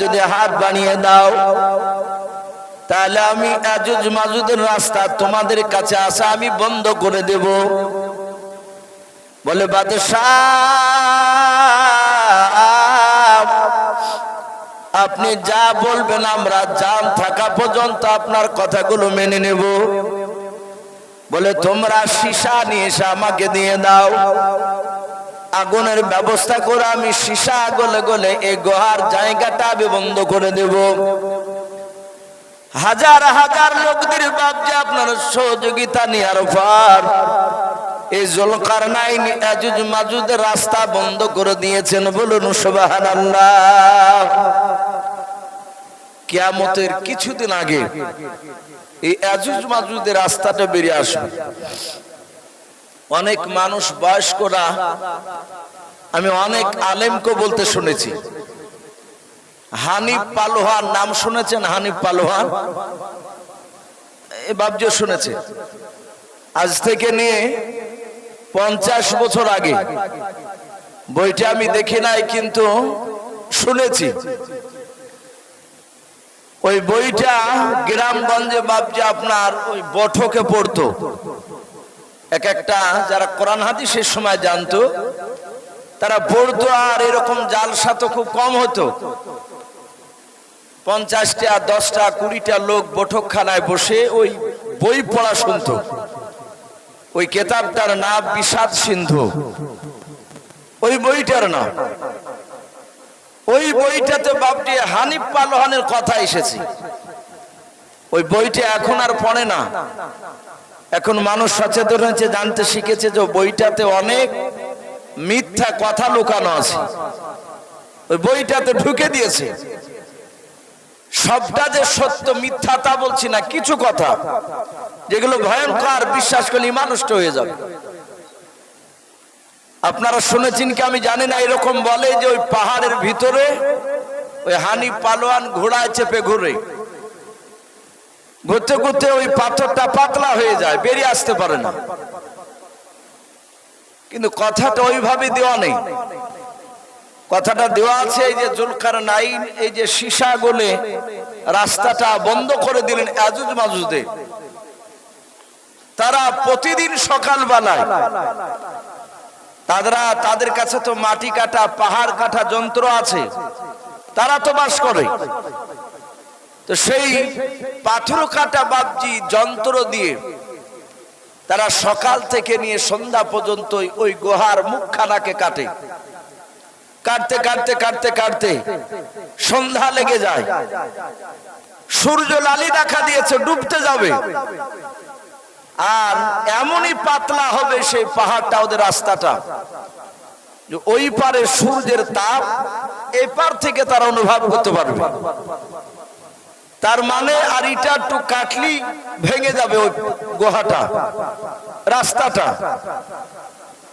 যদি হাত বানিয়ে দাও, তাহলে আমি আজুজ মাজুদের রাস্তা তোমাদের কাছে আসা আমি বন্ধ করে দেব। বলে, বাদশাহ, আপনি যা বলবেন আমরা জান থাকা পর্যন্ত আপনার কথাগুলো মেনে নেব। বলে, তোমরা সীসা নিয়ে এসে আমাকে দিয়ে দাও। আগুনের ব্যবস্থা করে আমি সীসা গলে গলে এই গোহার জায়গাটা আমি বন্ধ করে দেব। হাজার হাজার লোকদের ভাবছে আপনার সহযোগিতা নেওয়ার পর এই জলকার নাইন আজুজ মাজুদের রাস্তা বন্ধ করে দিয়েছেন বলুন সুবাহান আল্লাহ কিয়ামতের কিছুদিন আগে এই আজুজ মাজুদের রাস্তাটা বেরিয়ে আসবে। অনেক মানুষ বয়স্করা, আমি অনেক আলেমকে বলতে শুনেছি। হানিফ পালোহার নাম শুনেছেন? হানিফ পালোহান এ বাবজো শুনেছে। আজ থেকে নিয়ে পঞ্চাশ বছর আগে, বইটা আমি দেখি নাই, কিন্তু শুনেছি। ওই বইটা গ্রামগঞ্জে বাবজি আপনার ওই বঠকে পড়তো। এক একটা যারা কোরআন হাদিসের সময় জানতো, তারা পড়তো আর এরকম জালসা তো খুব কম হতো। পঞ্চাশটা, দশটা, কুড়িটা লোক বৈঠকখানায় বসে ওই বই পড়া শুনতো। ওই কেতাবটার নাম বিষাদ সিন্ধু। ওই বইটার নাম। ওই বইটাতে বাপটি হানিফ পালোহানের কথা এসেছে। ওই বইটা এখন আর পড়ে না। এখন মানুষ সচেতন হয়েছে, জানতে শিখেছে যে বইটাতে অনেক মিথ্যা কথা লুকানো আছে। ওই বইটাতে ঢুকে দিয়েছে। সবটা যে সত্য মিথ্যা তা বলছি না, কিছু কথা যেগুলো ভয়ঙ্কর, বিশ্বাস করলে মানুষ হয়ে যাবে। আপনারা শুনেছেন কি? আমি জানি না, এরকম বলে যে ওই পাহাড়ের ভিতরে ওই হানি পালোয়ান ঘোড়ায় চেপে ঘুরে। ঘুরতে ঘুরতে ওই পাথরটা পাতলা হয়ে যায়, বেরিয়ে আসতে পারে না। কিন্তু কথাটা ওইভাবে দেওয়া নেই। কথাটা দেওয়া আছে এই যে জুলকার নাইন এই যে সীসা গলে রাস্তাটা বন্ধ করে দিলেন আজুজ মাজুদে তারা প্রতিদিন সকাল বেলায়, তারা তাদের কাছে তো মাটি কাটা, পাহাড় কাটা যন্ত্র আছে, তারা তো বাস করে। তো সেই পাথর কাটা বাবজি যন্ত্র দিয়ে তারা সকাল থেকে নিয়ে সন্ধ্যা পর্যন্ত ওই গুহার মুখখানাকে কাটে। কাটতে কাটতে কাটতে কাটতে সন্ধ্যা লেগে যায়। সূর্য লালি দেখা দিয়েছে, ডুবতে যাবে। আর এমনই পাতলা হবে সেই পাহাড়টা, ওদের রাস্তাটা ওই পারে সূর্যের তাপ এপার থেকে তারা অনুভব করতে পারবে। তার মানে আর ইটা একটু কাটলি ভেঙে যাবে ওই গুহাটা, রাস্তাটা।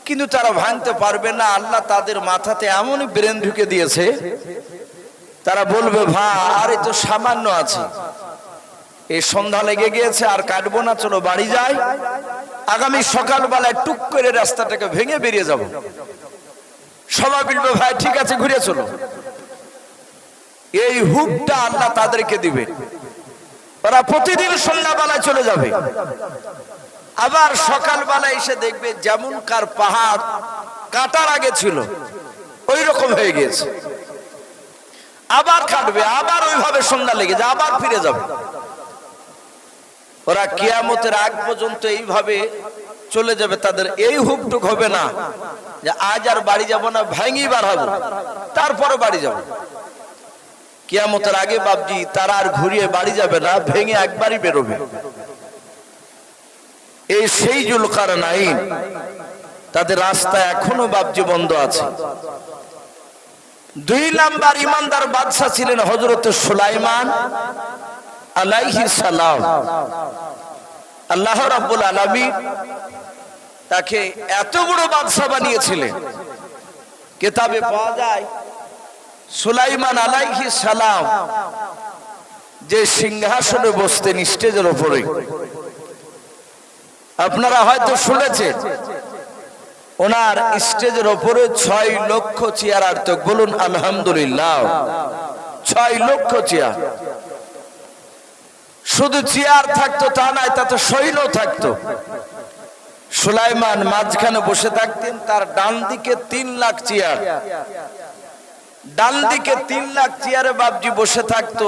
কিন্তু তারা ভাঙতে পারবে না, আল্লাহ তাদের মাথাতে এমনই ব্রেন ঢুকে দিয়েছে। তারা বলবে ভা আরে তো সামান্য আছে। এই সন্ধ্যা লেগে গিয়েছে, আর কাটবো না, চলো বাড়ি যাই। আগামী সকালবেলায় টুক করে রাস্তাটাকে ভেঙে বেরিয়ে যাব। সবাই বলবে, ভাই, ঠিক আছে, ঘুরে চলো। এই হুকটা আল্লাহ তাদেরকে দিবে। ওরা প্রতিদিন সন্ধ্যাবেলায় চলে যাবে। আবার সকালবেলায় এসে দেখবে যেমন কার পাহাড় কাটার আগে ছিল ওই রকম হয়ে গিয়েছে। আবার কাটবে, আবার ওইভাবে সন্ধ্যা লেগে যায়, আবার ফিরে যাবে। ওরা কিয়ামতের আগ পর্যন্ত এইভাবে চলে যাবে, তাদের এই হুকটুক হবে না যে আজ আর বাড়ি যাব না ভাঙি বার হব। তারপরে বাড়ি যাব। কিয়ামতের আগে বাবজি তারা আর ঘুরিয়ে বাড়ি যাবে না, ভেঙে একবারই বেরোবে। এই সেই জুলকার নাইন তাদের রাস্তা এখনও বাবজি বন্ধ আছে। দুই নাম্বার ইমানদার বাদশাহ ছিলেন হজরত সুলাইমান আলাইহি সালাম। আল্লাহ রাব্বুল আলামিন তাকে এত বড় বাদশাহ বানিয়েছিলেন। কেতাবে পাওয়া যায় সুলাইমান আলাইহি সালাম যে সিংহাসনে বসতেন স্টেজের উপরে। আপনারা হয়তো শুনেছেন, ওনার স্টেজের ওপরে ছয় লক্ষ চেয়ার আর তো বলুন আলহামদুলিল্লাহ, ছয় লক্ষ চেয়ার। শুধু চেয়ার থাকতো তা নয় তাতে সৈন্য থাকতো। সুলাইমান মাঝখানে বসে থাকতেন, তার ডান দিকে তিন লাখ চেয়ার। ডান দিকে তিন লাখ চেয়ারে বাবজি বসে থাকতো,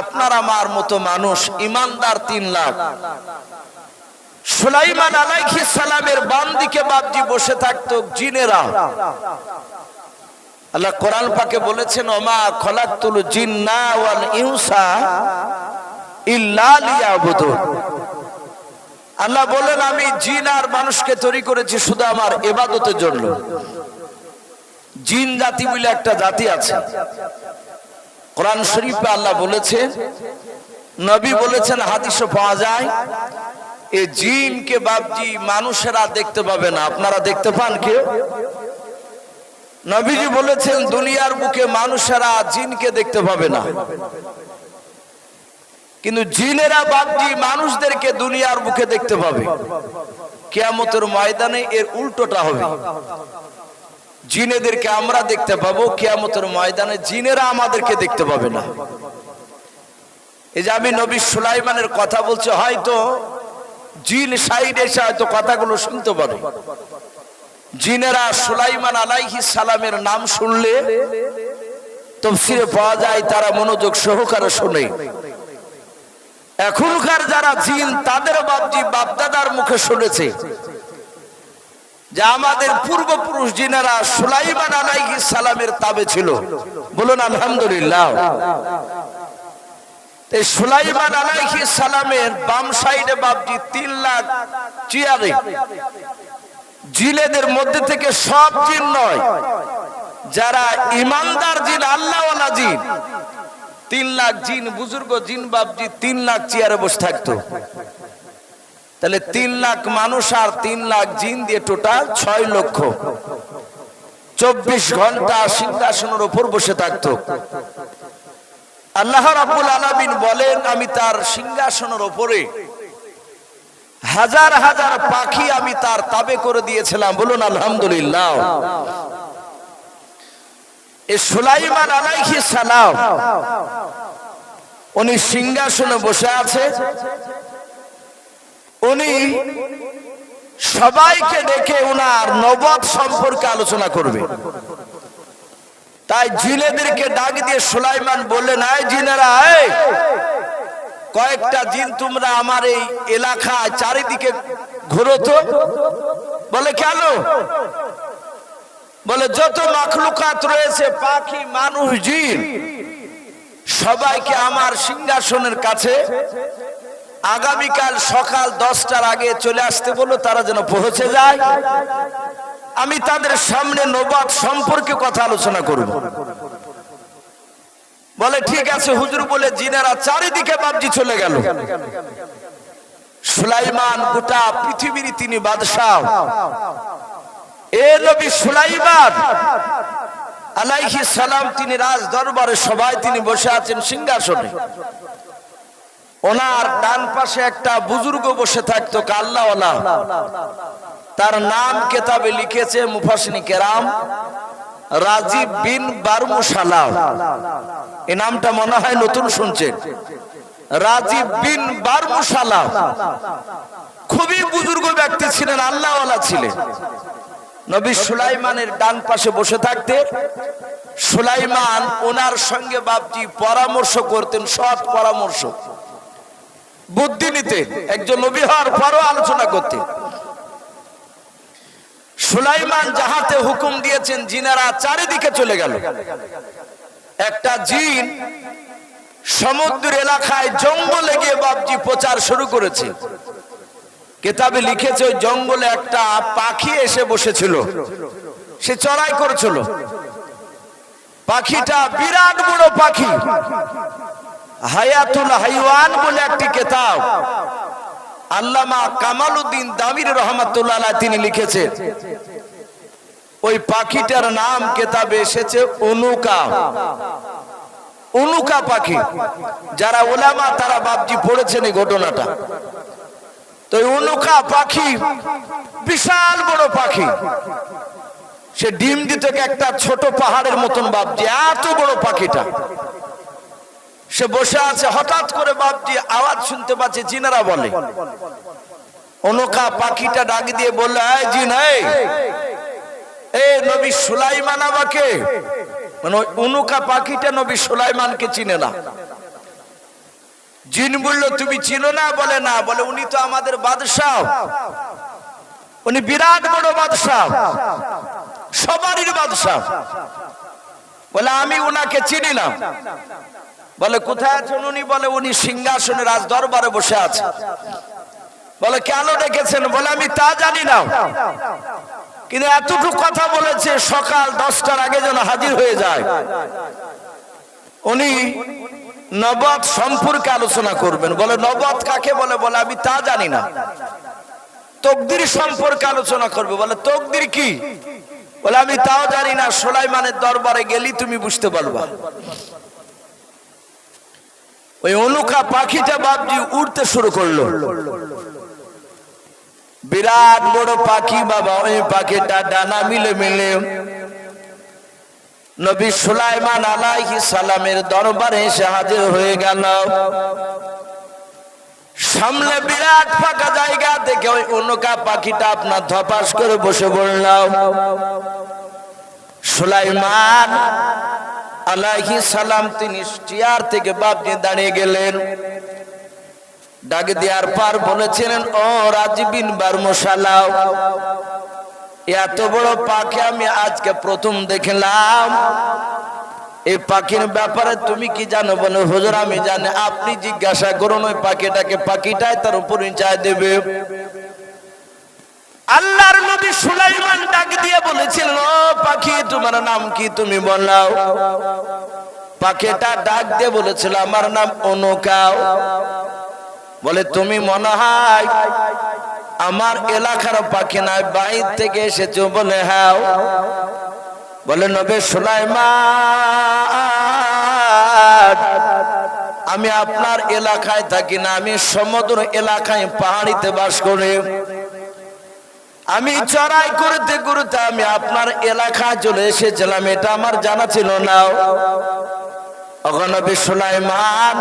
আপনার আমার মতো মানুষ, ইমানদার তিন লাখ। সুলাইমান আলাইহিস সালামের বাম দিকে বাবজি বসে থাকতো, জিনেরা। আল্লাহ কোরআন পাকে বলেছেন, ওমা খলাকতুল জিন্না ওয়াল ইনসা ইল্লা লিয়াবুদুন আল্লাহ বলেন, আমি জিন আর মানুষকে তৈরি করেছি শুধু আমার ইবাদতের জন্য। জিন জাতি বলে একটা জাতি আছে। কোরআন শরীফে আল্লাহ বলেছেন নবী বলেছেন হাদিসে পাওয়া যায় এই জিনকে বাবজি মানুষেরা দেখতে পাবে না। আপনারা দেখতে পান কেউ? নবীজি বলেছেন, দুনিয়ার বুকে মানুষেরা জিনকে দেখতে পাবে না। কিন্তু জিনেরা বাবজি মানুষদেরকে দুনিয়ার বুকে দেখতে পাবে। কেয়ামতের ময়দানে এর উল্টোটা হবে। জিনেদেরকে আমরা দেখতে পাবো, কেয়ামতের ময়দানে জিনেরা আমাদেরকে দেখতে পাবে না। এই যে আমি নবী সুলাইমানের কথা বলছি, হয়তো জিন সাইড এসে হয়তো কথাগুলো শুনতে পারে। জিনেরা সুলাইমান আলাইহি সালামের নাম শুনলে তফসিরে পাওয়া যায়, তারা মনোযোগ সহকারে শোনে। এখনকার যারা জিন, তাদের বাপজি বাপদাদার মুখে শুনেছে। যে আমাদের পূর্বপুরুষ জিনেরা সুলাইমান আলাইহি সালামের তাবে ছিল। বলুন, আলহামদুলিল্লাহ। সুলাইমান আলাইহি সালামের বাম সাইডে বাপজি তিন লাখ চিয়ারে। জিলেদের মধ্যে থেকে সব জিন নয়, যারা ইমানদার জিন, আল্লাহওয়ালা জিন, তিন লাখ জিন, বুজুর্গ জিন, বাপজি তিন লাখ চেয়ারে বসে থাকতো। তাহলে তিন লাখ মানুষ আর তিন লাখ জিন দিয়ে টোটাল ছয় লক্ষ। চব্বিশ ঘণ্টা সিংহাসনের উপর বসে থাকতো। আল্লাহ রাবুল আলামিন বলেন, আমি তার সিংহাসনের ওপরে হাজার হাজার পাখি আমি তার তাবে করে দিয়েছিলাম। বলুন, আলহামদুলিল্লাহ। এ সুলাইমান আলাইহি সালাম, উনি সিংহাসনে বসে আছে। উনি সবাইকে ডেকে উনার নবদ সম্পর্কে আলোচনা করবে। তাই জিনেদেরকে ডাক দিয়ে সুলাইমান বললেন, আয় জিনেরা কয়েকটা জিন তোমরা আমার এই এলাকায় চারিদিকে ঘুরো তো। বলে, কেন? বলে, যত মাখলুকাত রয়েছে, পাখি, মানুষ, জিন, সবাইকে আমার সিংহাসনের কাছে আগামীকাল সকাল দশটার আগে চলে আসতে বলো তারা যেন পৌঁছে যায়। আমি তাদের সামনে নবাব সম্পর্কে কথা আলোচনা করব। বলে, ঠিক আছে হুজুর, বলে জিনেরা চারিদিকে বাবজি চলে গেল। সুলাইমান গোটা পৃথিবীর তিনি বাদশাহ। এ নবী সুলাইমান আলাইহি সালাম, তিনি রাজ দরবারে সবাই তিনি বসে আছেন সিংহাসনে। ওনার ডান পাশে একটা বুজুর্গ বসে থাকতো, কাল্লাওয়ালা। তার নাম কেতাবে লিখেছে মুফাসিনী কেরাম রাজীব বিন বারমুসালাম এই নামটা মনে হয় নতুন শুনছেন। রাজীব বিন বারমুসালাম খুবই বুজুর্গ ব্যক্তি ছিলেন, আল্লাহওয়ালা ছিলেন। নবী সুলাইমানের ডান পাশে বসে থাকতে সুলাইমান ওনার সঙ্গে বাপজি পরামর্শ করতেন, সৎ পরামর্শ বুদ্ধি নিতেন একজন নবী হওয়ার পরও আলোচনা করতেন সুলাইমান যাহাতে হুকুম দিয়েছেন, জিনারা চারিদিকে চলে গেল। একটা জিন সমুদ্র এলাকায় জঙ্গলে গিয়ে বাবজি প্রচার শুরু করেছে। কেতাবে লিখেছে, ওই জঙ্গলে একটা পাখি এসে বসেছিল। সে চড়াই করেছিল। পাখিটা বিরাট বড় পাখি। হায়াতুল হাইওয়ান বলে একটি কেতাব। আল্লামা কামালউদ্দিন দামির রহমাতুল্লাহ তিনি লিখেছেন, ওই পাখিটার নাম কেতাবে এসেছে অনুকা অনুকা পাখি। যারা ওলামা, তারা বাবজি পড়েছেন এই ঘটনাটা। তো অনুকা পাখি বিশাল বড় পাখি। সে ডিম দিতে একটা ছোট পাহাড়ের মতন বাবজি এত বড় পাখিটা। সে বসে আছে, হঠাৎ করে বাপজি আওয়াজ শুনতে পাচ্ছে, জিনারা বলে। অনুকা পাখিটা ডাক দিয়ে বলল, এই জিন, এই এ নবী সুলাইমান আমাকে। মানে অনুকা পাখিটা নবী সুলাইমানকে চিনে না। জিন বলল, তুমি চিনো না? বলে না। বলে, উনি তো আমাদের বাদশাহ। উনি বিরাট বড় বাদশাহ। সবারই বাদশাহ। বলে, আমি উনাকে চিনি না। বলে, কোথায় আছেন উনি? বলে, উনি সিংহাসনে রাজ দরবারে বসে আছে। বলে, কেন ডেকেছেন? বলে, আমি তা জানি না। কিন্তু এতটুকু কথা বলেছে, সকাল দশটার আগে যেন হাজির হয়ে যায়। উনি নবদ সম্পর্কে আলোচনা করবেন। বলে নবদ কাকে বলে? বলে, আমি তা জানি না। তকদির সম্পর্কে আলোচনা করবে। বলে, তকদির কি? বলে, আমি তাও জানি না, সোলাইমানের দরবারে গেলি তুমি বুঝতে পারবা। ওই অনুকা পাখিটা বাপজি উড়তে শুরু করল। বিরাট বড় পাখি বাবা, ওই পাখিটা ডানা মিলে মিলে নবী সুলাইমান আলাইহি সালামের দরবারে এসে হাজির হয়ে গেল। সামনে বিরাট ফাঁকা জায়গা দেখে ওই অনুকা পাখিটা আপনার ধপাস করে বসে পড়লাম সুলাইমান আলাইহি সালাম, তিনি চেয়ার থেকে বাপনি দাঁড়িয়ে গেলেন। ডাক দেওয়ার পর বলেছিলেন, ও রাজবিন বারমশালাও, এত বড় পাখি আমি আজকে প্রথম দেখলাম। এই পাখির ব্যাপারে তুমি কি জানো বলে? হুজুর, আমি জানি। আপনি জিজ্ঞাসা করুন, ওই পাখিটাকে পাখিটাই তার পরিচয় দেবে। আল্লাহর নবী সুলাইমান ডাক দিয়ে বলেছিলেন ও পাখি, তোমার নাম কি তুমি বলাও? পাখিটা ডাক দিয়ে বলেছিল, আমার নাম অনুকাও বলে, তুমি মনে হয় আমার এলাকার পাখি নাই বাইর থেকে এসেছ বলে হ্যাঁ বলে, নবে সুলাইমান, আমি আপনার এলাকায় থাকি না, আমি সমুদ্র এলাকায় পাহাড়িতে বাস করি। আমি চড়াই করতে করতে আমি আপনার এলাকা চলে এসেছিলাম, এটা আমার জানা ছিল না। অগনবী সুলাইমান,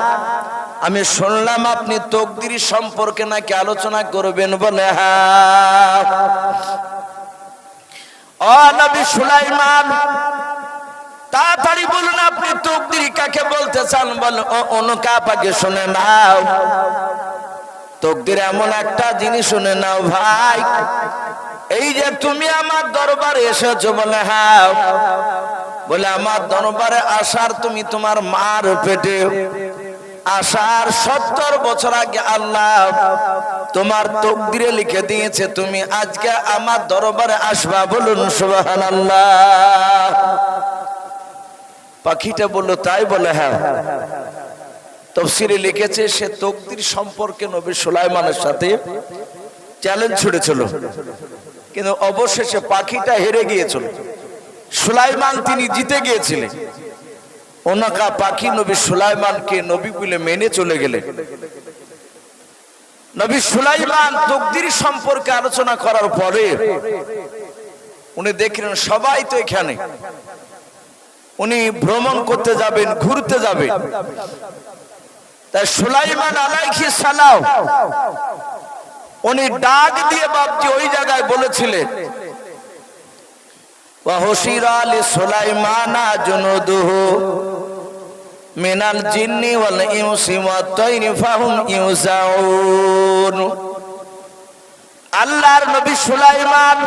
আমি শুনলাম আপনি তকদির সম্পর্কে নাকি আলোচনা করবেন বলে। হ্যাঁ ও সুলাইমান, তাড়াতাড়ি বলুন আপনি তকদির কাকে বলতে চান? বল অনুকা পাকে শুনে নাও। তকদির এমন একটা জিনিস শুনে নাও ভাই। এই যে তুমি আমার দরবারে এসেছ বলে হ্যাঁ। বলে, আমার দরবারে আসার তুমি তোমার মার পেটে। আসার সত্তর বছর আগে আল্লাহ তোমার তকদিরে লিখে দিয়েছে, তুমি আজকে আমার দরবারে আসবা বলুন সুবাহান আল্লাহ পাখিটা বলল, তাই বলে হ্যাঁ। তফসিরে লিখেছে, সে তকদির সম্পর্কে নবী সুলাইমানের সাথে চ্যালেঞ্জ ছুড়েছিল। কিন্তু অবশেষে পাখিটা হেরে গিয়েছিল। সুলাইমান তিনি জিতে গিয়েছিলেন। ওনাকা পাখি নবী সুলাইমানকে নবী বলে মেনে চলে গেলেন নবী সুলাইমান তকদির সম্পর্কে আলোচনা করার পরে উনি দেখলেন, সবাই তো এখানে। উনি ভ্রমণ করতে যাবেন, ঘুরতে যাবেন। তাই সুলাইমান আলাইহি সালাম, উনি ডাক দিয়ে বাপজি ওই জায়গায় বলেছিলেন ওয়াহশিরাল সুলাইমানা জুনুদুহু মিনাল জিন্নি ওয়াল ইউসি ওয়াত তাইরি ফাহুম ইউজাউন। আল্লাহর নবী সুলাইমান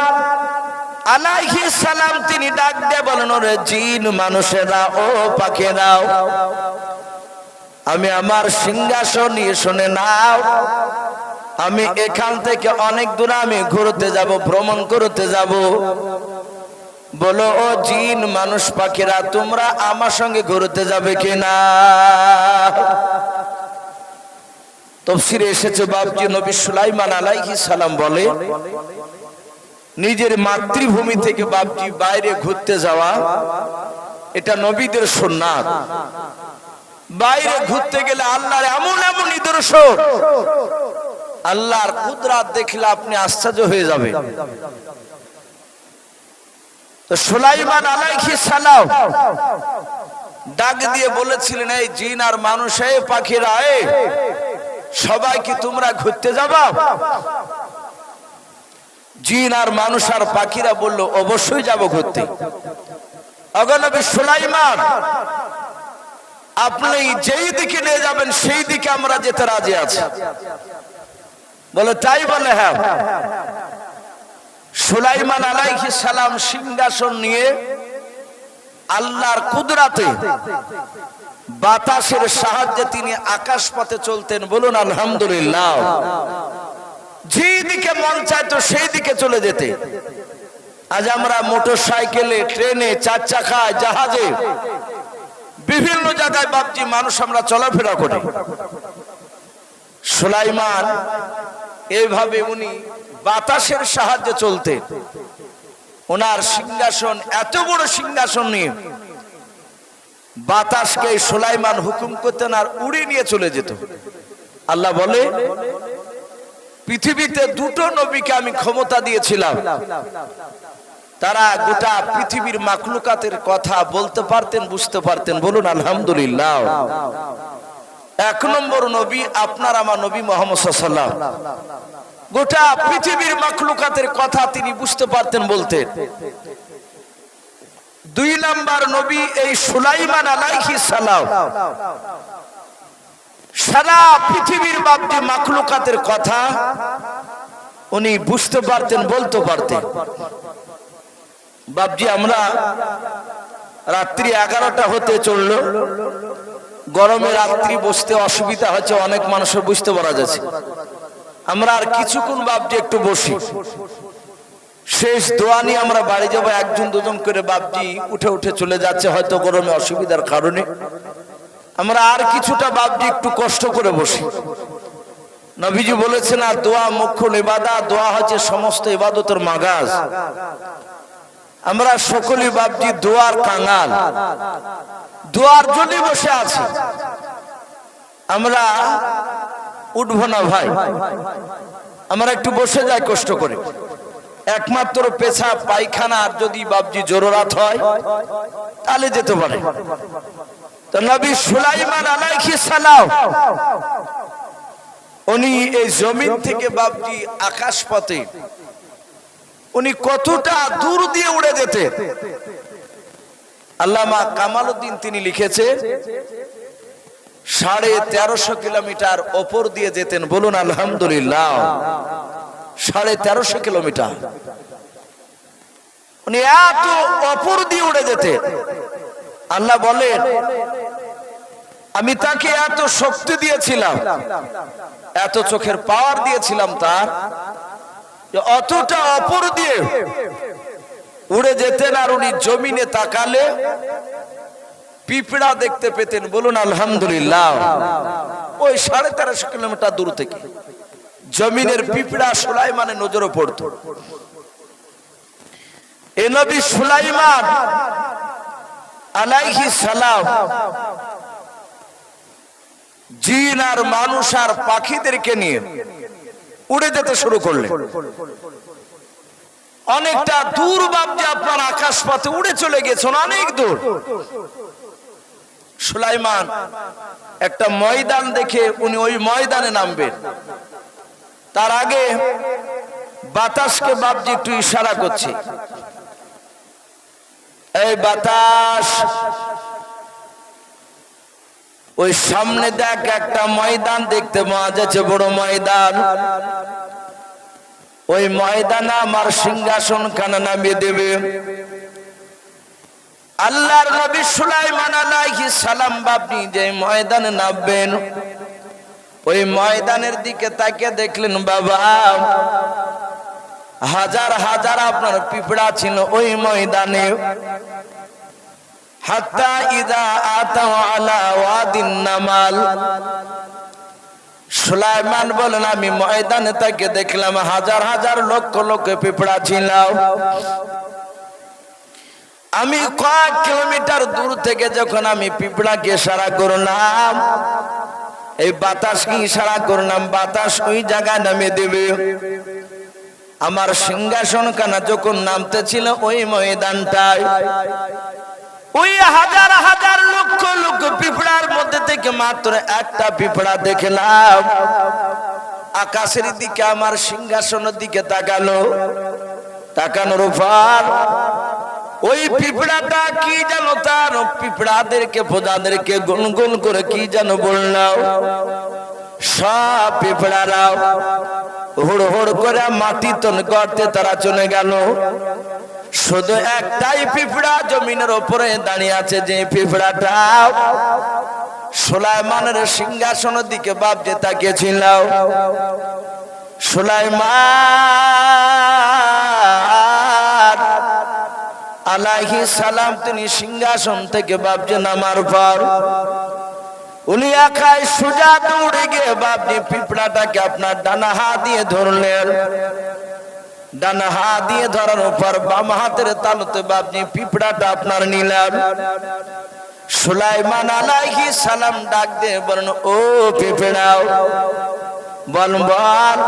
আলাইহি সালাম তিনি ডাক দিয়ে বলেন, ওরে জিন মানুষেরা, ও পাখিরাও আমি আমার সিংহাসন নিয়ে শুনে নাও। আমি এখান থেকে অনেক দূর আমি ঘুরতে যাব, ভ্রমণ করতে যাব। বলো, ও জিন মানুষ পাখিরা, তোমরা আমার সঙ্গে ঘুরতে যাবে কিনা? তফসিরে এসেছে বাবজি নবী সুলাইমান আলাইহিস সালাম বলে, নিজের মাতৃভূমি থেকে বাবজি বাইরে ঘুরতে যাওয়া, এটা নবীদের সুন্নাত। বাইরে ঘুরতে গেলে আল্লাহর এমন এমন নিদর্শন। আল্লাহর কুদরাত দেখলে আপনি আশ্চর্য হয়ে যাবে তো সুলাইমান আলাইহি সালাম ডাক দিয়ে বলেছিলেন, এই জিন আর মানুষ, এই পাখিরা, এই, সবাই কি তোমরা ঘুরতে যাবা? জিন আর মানুষ আর পাখিরা বলল, অবশ্যই যাব ঘুরতে। অগনবী সুলাইমান আপনি যেই দিকে নিয়ে যাবেন, সেই দিকে আমরা যেতে রাজি আছি। বলে, তাই বলে হ্যাঁ। সুলাইমান আলাইহিস সালাম সিংহাসন নিয়ে আল্লাহর কুদরাতে বাতাসের সাহায্যে তিনি আকাশ পথে চলতেন। বলুন, আলহামদুলিল্লাহ। যেই দিকে মন চাইতো, সেই দিকে চলে যেতে। আজ আমরা মোটর সাইকেলে ট্রেনে, চার চাকায়, জাহাজে বিভিন্ন জায়গায় বাপজি মানুষ আমরা চলাফেরা করি। সুলাইমান, এইভাবে উনি বাতাসের সাহায্যে চলতে ওনার সিংহাসন, এত বড় সিংহাসন নিয়ে বাতাসকে সুলাইমান হুকুম করতেন আর উড়ে নিয়ে চলে যেত। আল্লাহ বলে, পৃথিবীতে দুটো নবীকে আমি ক্ষমতা দিয়েছিলাম। তারা গোটা পৃথিবীর মাকলুকাতের কথা বলতে পারতেন, বুঝতে পারতেন। বলুন, আলহামদুলিল্লাহ। এক নম্বর নবী আপনার আমার নবী মোহাম্মদ সাল্লাম গোটা পৃথিবীর মাকলুকাতের কথা তিনি বুঝতে পারতেন, বলতেন। দুই নাম্বার নবী এই সুলাইমান আলাইহিস সালাম। সারা পৃথিবীর বাপটি মাকলুকাতের কথা উনি বুঝতে পারতেন, বলতে পারতেন। বাপজি, আমরা রাত্রি এগারোটা হতে চলল। গরমে রাত্রি বসতে অসুবিধা হচ্ছে অনেক মানুষের বুঝতে পারা যাচ্ছে। আমরা আর কিছুক্ষণ বাপজি একটু বসি। শেষ দোয়া নিয়ে আমরা বাড়ি যাব, একজন দুজন করে বাপজি উঠে উঠে চলে যাচ্ছে, হয়তো গরমে অসুবিধার কারণে। আমরা আর কিছুটা বাপজি একটু কষ্ট করে বসি। নবীজি বলেছেন, আর দোয়া, মুখ্য ইবাদা দোয়া হচ্ছে সমস্ত ইবাদতের মাগাজ। আমরা সকলে বাপজি দোয়ার কাঙাল। দোয়ার জন্য বসে আছি। আমরা উঠবো না ভাই। আমরা একটু বসে যাই কষ্ট করে। একমাত্র পেশা পায়খানা, আর যদি বাপজি জোরাত হয়, তাহলে যেতে পারে। উনি এই জমিন থেকে বাপজি আকাশ পথে উনি কতটা দূর দিয়ে উড়ে যেতে। আল্লামা কামাল উদ্দিন তিনি লিখেছে, সাড়ে তেরোশো কিলোমিটার ওপর দিয়ে যেতেন, বলুন আলহামদুলিল্লাহ। সাড়ে তেরোশো কিলোমিটার। উনি এত অপর দিয়ে উড়ে যেতেন আল্লাহ বলেন, আমি তাকে এত শক্তি দিয়েছিলাম, এত চোখের পাওয়ার দিয়েছিলাম তার অতটা অপর দিয়ে উড়ে যেতেন আর উনি জমিনে তাকালে পিঁপড়া দেখতে পেতেন। বলুন, আলহামদুলিল্লাহ। ওই সাড়ে তেরোশো কিলোমিটার দূর থেকে জমিনের পিঁপড়া সুলাইমানের নজরে পড়ত। এ নবী সুলাইমান আলাইহি সালাম জিন আর মানুষ আর পাখিদেরকে নিয়ে উড়ে যেতে শুরু করলেন। অনেকটা দূর বাবজে আপনার আকাশ পথে উড়ে চলে গেছেন, অনেক দূর। সুলাইমান, একটা ময়দান দেখে উনি ওই ময়দানে নামবেন। তার আগে বাতাসকে বাবজি একটু ইশারা করছে। এই বাতাস ওই সামনে দেখ একটা ময়দান দেখতে পাওয়া যাচ্ছে, বড় ময়দান। ওই ময়দানে আমার সিংহাসন খানা নামিয়ে দেবে। আল্লাহর নবী সুলাইমান আলাইহিস সালাম বাপনি যে ময়দানে নামবেন, ওই ময়দানের দিকে তাকিয়ে দেখলেন, বাবা, হাজার হাজার আপনার পিঁপড়া ছিল ওই ময়দানে। হাত্তা ইদা আতা আলা ওয়াদিন নামাল। সুলাইমান বলেন, আমি ময়দানে তাকে দেখলাম, হাজার হাজার লক্ষ লক্ষ পিঁপড়া ছিল আমি কয়েক কিলোমিটার দূর থেকে যখন আমি পিঁপড়াকে সারা করলাম, এই বাতাসকে ইশারা করলাম, বাতাস ওই জায়গায় নামে দেবে। আমার সিংহাসন কানা যখন নামতে ছিল ওই ময়দানটায় ওই হাজার হাজার লক্ষ লক্ষ পিঁপড়ার মধ্যে থেকে মাত্র একটা পিঁপড়া দেখলাম। আকাশের দিকে, আমার সিংহাসনের দিকে তাকালো। তাকানোর পর ওই পিঁপড়াটা কি জানো তার পিঁপড়াদেরকে, প্রজাদেরকে গুনগুন করে কি যেন বললাম সব পিঁপড়ারাও হুড় হুড় করে মাটি তন করতে তারা চলে গেল। শুধু একটাই পিঁপড়া জমিনের ওপরে দাঁড়িয়ে আছে যে পিঁপড়াটা। সুলাইমানের সিংহাসনের দিকে বাপতে তাকিয়েছিল। সুলাইমান আলাইহি সালাম তিনি সিংহাসন থেকে বাপজি নামার পর উনি একাই সোজা দৌড়ে গিয়ে বাপজি পিঁপড়াটাকে আপনার ডানা হাত দিয়ে ধরলেন। ডানা হাত দিয়ে ধরার পর বাম হাতের তালুতে বাপজি পিঁপড়াটা আপনার নিলেন সুলাইমান আলাইহি সালাম ডাক দিয়ে বলেন ও পিঁপড়াও, বল বল।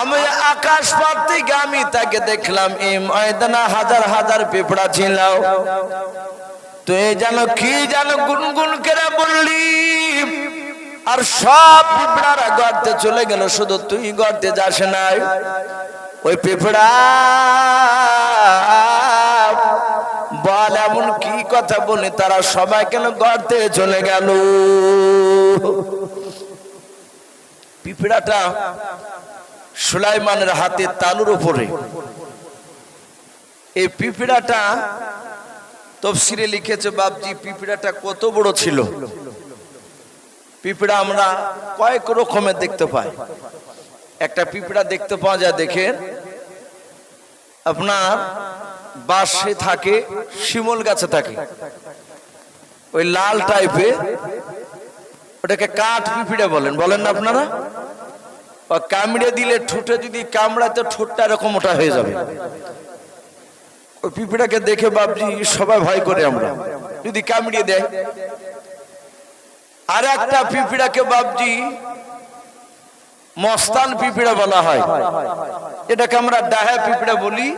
আমি আকাশ পথ থেকে আমি তাকে দেখলাম, এই ময়দানা হাজার হাজার পিঁপড়া ছিল। তুই যেন কি যেন গুনগুন করে বললি, আর সব পিঁপড়ারা গর্তে চলে গেল, শুধু তুই গর্তে যাস নাই। ওই পিঁপড়া, বল এমন কি কথা বলি? তারা সবাই কেন গর্তে চলে গেল? পিঁপড়াটা সুলাইমানের হাতে তালুর উপরে। এই পিঁপড়াটা তফসিরে লিখেছে, বাপজি, পিঁপড়াটা কত বড় ছিল? পিঁপড়া আমরা কয়েক রকমের দেখতে পাই। একটা পিঁপড়া দেখতে পাওয়া যায়, দেখেন। আপনার বাসে থাকে, শিমল গাছে থাকে। ওই লাল টাইপের ওটাকে কাঠ পিঁপড়ে বলেন। বলেন না আপনারা? কামড়ে দিলে ঠোঁটে যদি কামড়ায়, তো ঠোঁটটা এরকম ওটা হয়ে যাবে। ওই পিঁপড়াকে দেখে বাপজি সবাই ভয় করে আমরা। যদি কামড়িয়ে দেয়। আর একটা পিঁপড়াকে বাপজি মস্তান পিঁপড়া বলা হয়। এটাকে আমরা ডাহা পিঁপড়া বলি,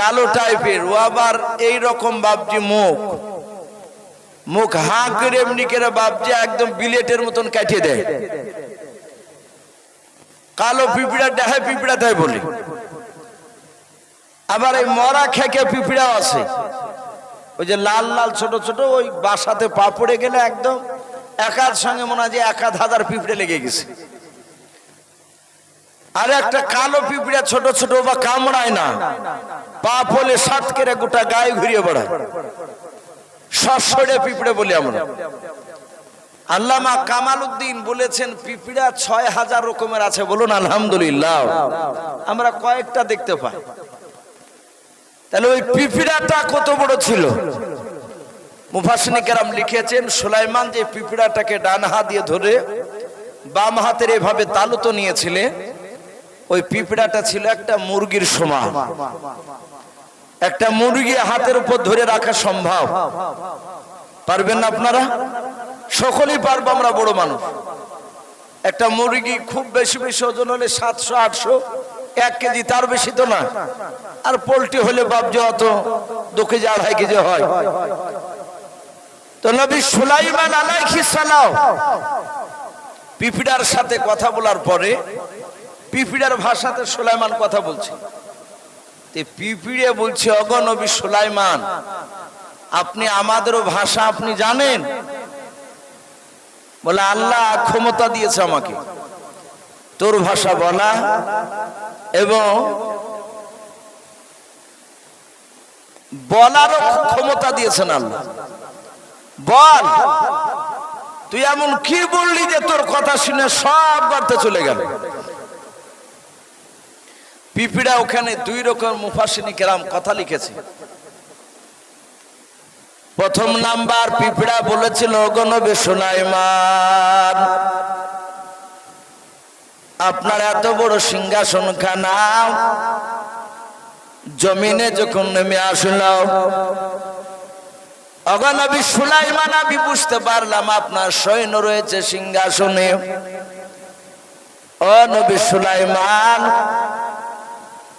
কালো টাইপের, ও আবার এই রকম বাপজি মুখ। মুখ হাঁ করে এমনি করে বাপজি একদম বিলেটের মতন কাটিয়ে দেয়। কালো পিঁপড়া ডাহে পিঁপড়া তাই বলি। আবার এই মরা খেকে পিঁপড়াও আছে। ওই যে লাল লাল ছোট ছোট, ওই বাসাতে পা পড়ে গেলে একদম একার সঙ্গে মনে হয় যে এক হাজার পিঁপড়ে লেগে গেছে। আর একটা কালো পিঁপড়া ছোট ছোট বা কামড়ায় না। পা পলে সাত কেড়ে গোটা গায়ে ঘুরিয়ে বেড়ায়। সসরে পিঁপড়ে বলি আমরা। আল্লামা কামাল উদ্দিন বলেছেন পিঁপড়া ছয় হাজার রকমের আছে। বলুন আলহামদুলিল্লাহ। আমরা কয়েকটা দেখতে পাই। তাহলে ওই পিঁপড়াটা কত বড় ছিল? মুফাসিনী কেরাম লিখেছেন সুলাইমান যে পিঁপড়াটাকে ডান হাত দিয়ে ধরে বাম হাতের এভাবে তালুতো নিয়েছিলেন ওই পিঁপড়াটা ছিল একটা মুরগির সমান। একটা মুরগি হাতের উপর ধরে রাখা সম্ভব। পারবেন না আপনারা? সকলেই পারব আমরা বড় মানুষ। একটা মুরগি খুব বেশি বেশি ওজন হলে সাতশো, আটশো, এক কেজি তার বেশি তো না। আর পোলট্রি হলে বাবজি অত, দু কেজি, আড়াই কেজি হয়। তো নবী সুলাইমান আলাইহিস পিপিডার সাথে কথা বলার পরে পিপিডার ভাষাতে সোলাইমান কথা বলছে। পিপিড়ে বলছে অগনবী সোলাইমান, আপনি আমাদেরও ভাষা আপনি জানেন? বলে, আল্লাহ ক্ষমতা দিয়েছে আমাকে। তোর ভাষা বলা এবং বলারও ক্ষমতা দিয়েছেন আল্লাহ। বল, তুই এমন কি বললি যে তোর কথা শুনে সব বাড়তে চলে গেল? পিপিড়া ওখানে দুই রকম মুফাসিনী কেরাম কথা লিখেছে। প্রথম নাম্বার, পিঁপড়া বলেছিল গণবে সোনাইমান আপনার এত বড় সিংহাসন খানা জমিনে যখন নেমে আসল অগনবী সুলাইমান, আমি বুঝতে পারলাম আপনার সৈন্য রয়েছে সিংহাসনে। ও নবী সুলাইমান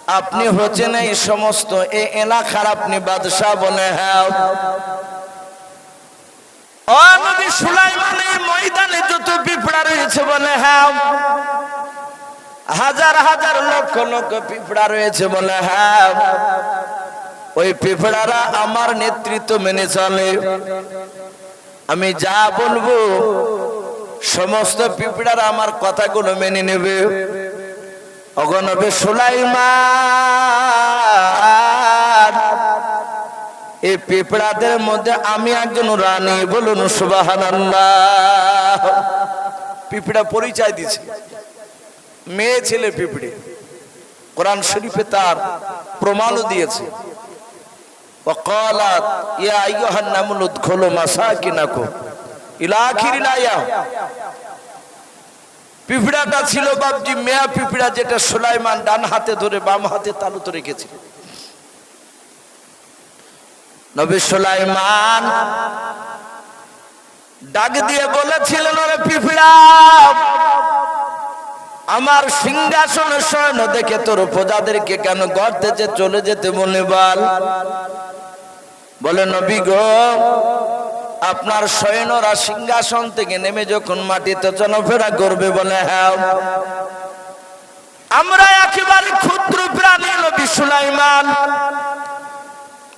আপনি হচ্ছেন এই সমস্ত এই এলাকার আপনি বাদশাহ বলে হ্যাঁ ময়দানে যত পিঁপড়া রয়েছে বলে হ্যাঁ হাজার হাজার লক্ষ লক্ষ পিঁপড়া রয়েছে বলে হ্যাঁ ওই পিঁপড়ারা আমার নেতৃত্ব মেনে চলে। আমি যা বলব সমস্ত পিঁপড়ারা আমার কথাগুলো মেনে নেবে। অগনবে সুলাইমান এই পিঁপড়াদের মধ্যে আমি একজন রানী বলুন সুবাহান্লাহ পিঁপড়া পরিচয় দিছে মেয়ে ছেলে পিঁপড়ে কোরআন শরীফে তার প্রমাণও দিয়েছে وقالت يا ايها النمل ادخلوا مساكنكم الى اخر الايه পিঁপড়াটা ছিল বাবজি মেয়া পিঁপড়া যেটা সুলাইমান ডান হাতে ধরে বাম হাতে তালুতে রেখেছিল। নবী সুলাইমান ডাক দিয়ে বলেছিলেন ওরে পিঁপড়া, আমার সিংহাসন শয়ন দেখে তোর প্রজাদেরকে কেন গর্তে যে চলে যেতে বলে বল? বলে, নবী গো আপনার সৈন্যরা সিংহাসন থেকে নেমে যখন মাটিতে চলাফেরা করবে বলে হ্যাঁ। আমরা একেবারে ক্ষুদ্র প্রাণী নবী সুলাইমান।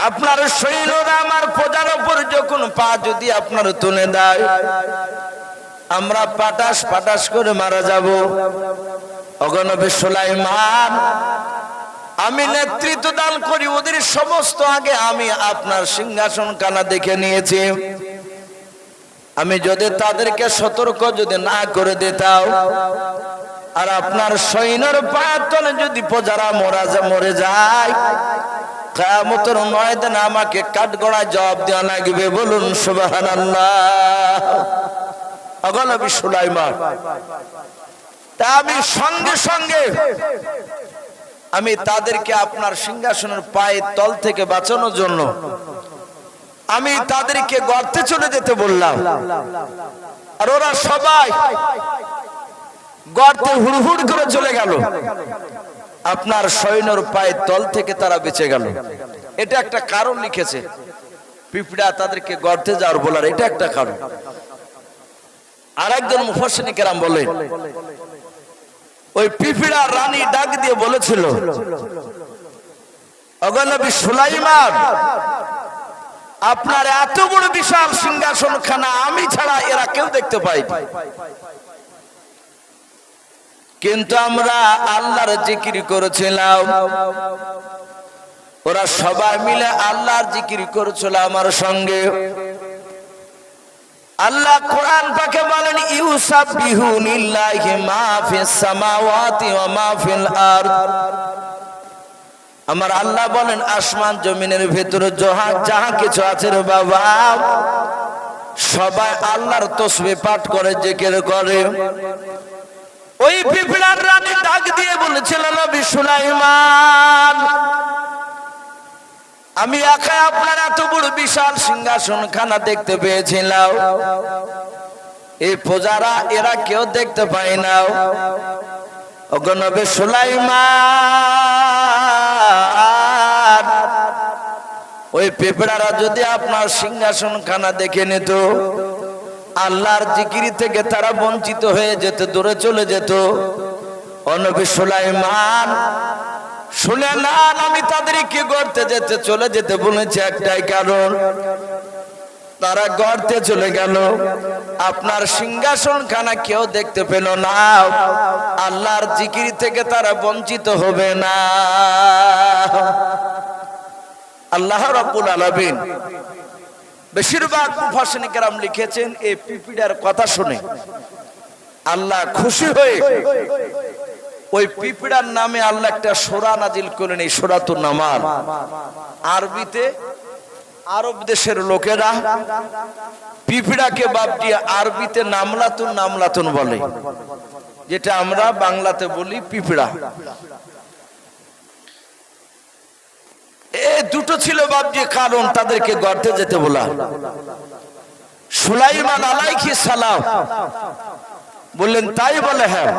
আপনার সৈন্যরা আমার প্রজার উপর যখন পা যদি আপনার তুলে দেয়, আমরা পাটাস পাটাস করে মারা যাব। অগনবে সুলাইমান, আমি নেতৃত্ব দান করি, ওদের সমস্ত আগে আমি আপনার সিংহাসন কানা দেখে নিয়েছি। আমি যদি তাদেরকে সতর্ক যদি না করে দিতাম, আর আপনার সৈন্যর পায়ের তলে যদি প্রজারা মরা মরে যায় কামতর ময়দান আমাকে কাঠগড়ায় জবাব দেওয়া লাগবে, বলুন সুবাহান অগলবি সুলাইমান। তা আমি সঙ্গে সঙ্গে আমি তাদেরকে আপনার সিংহাসনের পায়ের তল থেকে বাঁচানোর জন্য আমি তাদেরকে গর্তে চলে যেতে বললাম। আর ওরা সবাই গর্তে হুড়হুড় করে চলে গেল। আপনার সৈন্যর পায়ের তল থেকে তারা বেঁচে গেল। এটা একটা কারণ লিখেছে। পিঁপড়া তাদেরকে গর্তে যাওয়ার বলার এটা একটা কারণ। আর একজন মুফসিনী কেরাম বলেন ওই পিঁপড়া রানী ডাক দিয়ে বলেছিল অগনবী সুলাইমান আপনার এত বড় বিশাল সিংহাসন খানা আমি ছাড়া এরা কেউ দেখতে পাই কিন্তু আমরা আল্লাহর জিকির করেছিলাম। ওরা সবাই মিলে আল্লাহর জিকির করেছিল আমার সঙ্গে। আল্লাহ কোরআন পাকে বলেন ইউসাবিহু লিল্লাহি মা ফিস সামাওয়াতি ওয়া মা ফিল আরদ। আমার আল্লাহ বলেন, আসমান জমিনের ভেতরে যাহা যাহা কিছু আছে রে বাবা, সবাই আল্লাহর তসবিহ পাঠ করে, জিকির করে। ওই পিপড়ার রানী ডাক দিয়ে বলেছিল, নবী সুলাইমান, আমি একা আপনার এত বড় বিশাল সিংহাসন খানা দেখতে পেয়েছিলাম। এই প্রজারা, এরা কেউ দেখতে পায় না। অগনবে সুলাইমান ওই পেপড়ারা যদি আপনার সিংহাসন খানা দেখে নিত, আল্লাহর জিকিরি থেকে তারা বঞ্চিত হয়ে যেত, দূরে চলে যেত। শুনে না আমি গড়তে যেতে, চলে যেতে একটাই কারণ। তারা চলে গেল। আপনার সিংহাসন খানা কেউ দেখতে পেল না। আল্লাহর জিকির থেকে তারা বঞ্চিত হবে না। আল্লাহ রাব্বুল আলামিন বেশিরভাগ মুফাসসিরিন কেরাম লিখেছেন এই পিপিড়ার কথা শুনে। আল্লাহ খুশি হয়ে ওই পিপিড়ার নামে আল্লাহ একটা সোরা নাজিল করেন এই সোরাতুন নামার আরবিতে আরব দেশের লোকেরা পিপিড়াকে বাপ দিয়ে আরবিতে নামলাতুন নামলাতুন বলে। যেটা আমরা বাংলাতে বলি পিপিড়া। এ দুটো ছিল বাবজি কারণ তাদেরকে গর্তে যেতে বলা। সুলাইমান আলাইকি সালাম বললেন, তাই বলে হ্যাঁ।